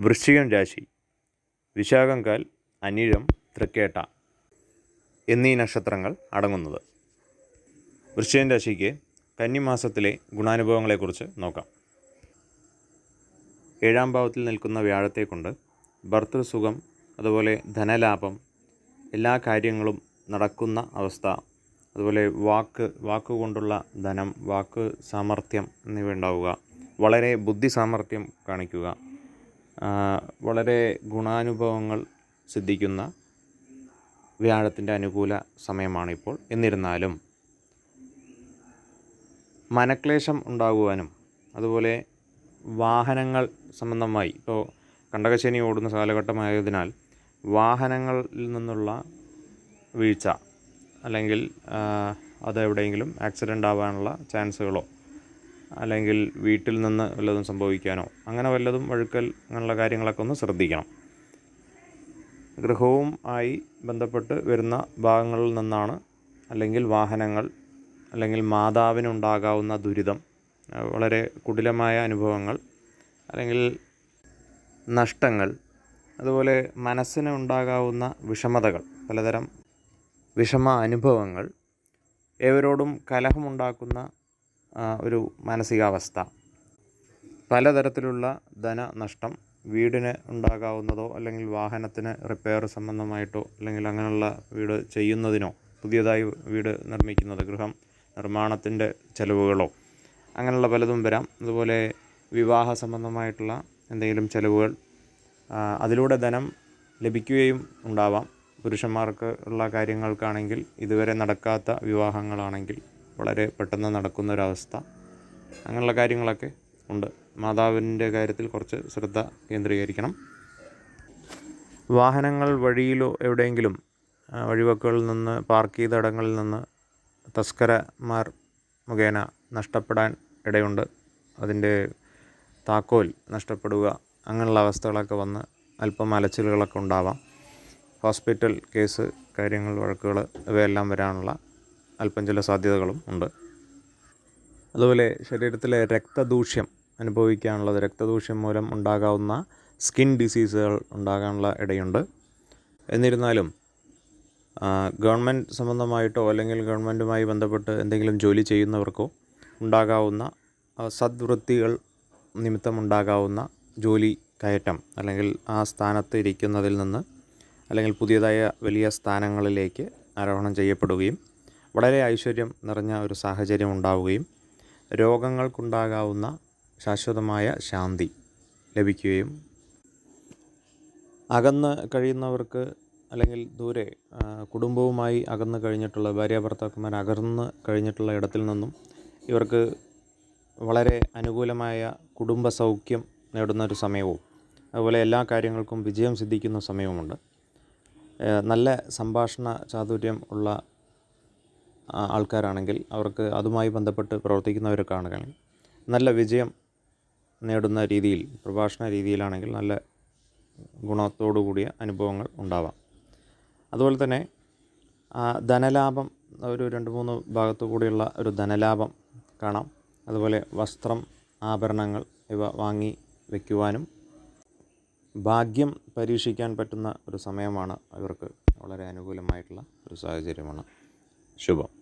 വൃശ്ചികം രാശി. വിശാഖംകാൽ അനിഴം തൃക്കേട്ട എന്നീ നക്ഷത്രങ്ങൾ അടങ്ങുന്നത്. വൃശ്ചികം രാശിക്ക് കന്നിമാസത്തിലെ ഗുണാനുഭവങ്ങളെക്കുറിച്ച് നോക്കാം. ഏഴാം ഭാവത്തിൽ നിൽക്കുന്ന വ്യാഴത്തെ കൊണ്ട് ഭർത്തൃസുഖം അതുപോലെ ധനലാഭം എല്ലാ കാര്യങ്ങളും നടക്കുന്ന അവസ്ഥ അതുപോലെ വാക്ക് വാക്കുകൊണ്ടുള്ള ധനം വാക്ക് സാമർഥ്യം എന്നിവ ഉണ്ടാവുക. വളരെ ബുദ്ധി സാമർഥ്യം കാണിക്കുക. വളരെ ഗുണാനുഭവങ്ങൾ സിദ്ധിക്കുന്ന വ്യാഴത്തിന്റെ അനുകൂല സമയമാണിപ്പോൾ. എന്നിരുന്നാലും മനക്ലേശം ഉണ്ടാകുവാനും അതുപോലെ വാഹനങ്ങൾ സംബന്ധമായി ഇപ്പോൾ കണ്ടകശനി ഓടുന്ന കാലഘട്ടമായതിനാൽ വാഹനങ്ങളിൽ നിന്നുള്ള വീഴ്ച അല്ലെങ്കിൽ അതെവിടെയെങ്കിലും ആക്സിഡന്റ് ആവാനുള്ള ചാൻസുകളോ അല്ലെങ്കിൽ വീട്ടിൽ നിന്ന് വല്ലതും സംഭവിക്കാനോ അങ്ങനെ വല്ലതും വഴുക്കൽ അങ്ങനെയുള്ള കാര്യങ്ങളൊക്കെ ഒന്ന് ശ്രദ്ധിക്കണം. ഗൃഹവും ആയി ബന്ധപ്പെട്ട് വരുന്ന ഭാഗങ്ങളിൽ നിന്നാണ് അല്ലെങ്കിൽ വാഹനങ്ങൾ അല്ലെങ്കിൽ മാതാവിനുണ്ടാകാവുന്ന ദുരിതം വളരെ കുടിലമായ അനുഭവങ്ങൾ അല്ലെങ്കിൽ നഷ്ടങ്ങൾ അതുപോലെ മനസ്സിന് ഉണ്ടാകാവുന്ന വിഷമതകൾ പലതരം വിഷമ അനുഭവങ്ങൾ ഏവരോടും കലഹമുണ്ടാക്കുന്ന ഒരു മാനസികാവസ്ഥ. പലതരത്തിലുള്ള ധനനഷ്ടം വീടിന് ഉണ്ടാകാവുന്നതോ അല്ലെങ്കിൽ വാഹനത്തിന് റിപ്പയർ സംബന്ധമായിട്ടോ അല്ലെങ്കിൽ അങ്ങനെയുള്ള വീട് ചെയ്യുന്നതിനോ പുതിയതായി വീട് നിർമ്മിക്കുന്നത് ഗൃഹം നിർമ്മാണത്തിന്റെ ചിലവുകളോ അങ്ങനെയുള്ള പലതും വരാം. അതുപോലെ വിവാഹ സംബന്ധമായിട്ടുള്ള എന്തെങ്കിലും ചിലവുകൾ അതിലൂടെ ധനം ലഭിക്കുകയും ഉണ്ടാവാം. പുരുഷന്മാർക്ക് ഉള്ള കാര്യങ്ങൾക്കാണെങ്കിൽ ഇതുവരെ നടക്കാത്ത വിവാഹങ്ങളാണെങ്കിൽ വളരെ പെട്ടെന്ന് നടക്കുന്ന ഒരവസ്ഥ അങ്ങനെയുള്ള കാര്യങ്ങളൊക്കെ ഉണ്ട്. മാതാവിന്റെ കാര്യത്തിൽ കുറച്ച് ശ്രദ്ധ കേന്ദ്രീകരിക്കണം. വാഹനങ്ങൾ വഴിയിലോ എവിടെയെങ്കിലും വഴിവക്കുകളിൽ നിന്ന് പാർക്ക് ചെയ്ത ഇടങ്ങളിൽ നിന്ന് തസ്കരമാർ മുഖേന നഷ്ടപ്പെടാൻ ഇടയുണ്ട്. അതിന്റെ താക്കോൽ നഷ്ടപ്പെടുക അങ്ങനെയുള്ള അവസ്ഥകളൊക്കെ വന്ന് അല്പം അലച്ചിലുകളൊക്കെ ഉണ്ടാവാം. ഹോസ്പിറ്റൽ കേസ് കാര്യങ്ങൾ വഴക്കുകൾ ഇവയെല്ലാം വരാനുള്ള അല്പം ചില സാധ്യതകളും ഉണ്ട്. അതുപോലെ ശരീരത്തിലെ രക്തദൂഷ്യം അനുഭവിക്കാനുള്ളത് രക്തദൂഷ്യം മൂലം ഉണ്ടാകാവുന്ന സ്കിൻ ഡിസീസുകൾ ഉണ്ടാകാനുള്ള ഇടയുണ്ട്. എന്നിരുന്നാലും ഗവൺമെന്റ് സംബന്ധമായിട്ടോ അല്ലെങ്കിൽ ഗവൺമെന്റുമായി ബന്ധപ്പെട്ട് എന്തെങ്കിലും ജോലി ചെയ്യുന്നവർക്കോ ഉണ്ടാകാവുന്ന സദ്വൃത്തികൾ നിമിത്തം ഉണ്ടാകാവുന്ന ജോലി കയറ്റം അല്ലെങ്കിൽ ആ സ്ഥാനത്ത് ഇരിക്കുന്നതിൽ നിന്ന് അല്ലെങ്കിൽ പുതിയതായ വലിയ സ്ഥാനങ്ങളിലേക്ക് ആരോഹണം ചെയ്യപ്പെടുകയും വളരെ ഐശ്വര്യം നിറഞ്ഞ ഒരു സാഹചര്യം ഉണ്ടാവുകയും രോഗങ്ങൾക്കുണ്ടാകാവുന്ന ശാശ്വതമായ ശാന്തി ലഭിക്കുകയും അകന്ന് കഴിയുന്നവർക്ക് അല്ലെങ്കിൽ ദൂരെ കുടുംബവുമായി അകന്ന് കഴിഞ്ഞിട്ടുള്ള ഭാര്യ ഭർത്താക്കന്മാർ അകന്ന് കഴിഞ്ഞിട്ടുള്ള ഇടത്തിൽ നിന്നും ഇവർക്ക് വളരെ അനുകൂലമായ കുടുംബ സൗഖ്യം നേടുന്ന ഒരു സമയവും അതുപോലെ എല്ലാ കാര്യങ്ങൾക്കും വിജയം സിദ്ധിക്കുന്ന സമയവുമുണ്ട്. നല്ല സംഭാഷണ ചാതുര്യം ഉള്ള ആൾക്കാരാണെങ്കിൽ അവർക്ക് അതുമായി ബന്ധപ്പെട്ട് പ്രവർത്തിക്കുന്നവരൊക്കെ ആണെങ്കിൽ നല്ല വിജയം നേടുന്ന രീതിയിൽ പ്രഭാഷണ രീതിയിലാണെങ്കിൽ നല്ല ഗുണത്തോടു കൂടിയ അനുഭവങ്ങൾ ഉണ്ടാവാം. അതുപോലെ തന്നെ ധനലാഭം ഒരു രണ്ട് മൂന്ന് ഭാഗത്തു കൂടിയുള്ള ഒരു ധനലാഭം കാണാം. അതുപോലെ വസ്ത്രം ആഭരണങ്ങൾ ഇവ വാങ്ങി വയ്ക്കുവാനും ഭാഗ്യം പരീക്ഷിക്കാൻ പറ്റുന്ന ഒരു സമയമാണ് ഇവർക്ക് വളരെ അനുകൂലമായിട്ടുള്ള ഒരു സാഹചര്യമാണ്. ശുഭം.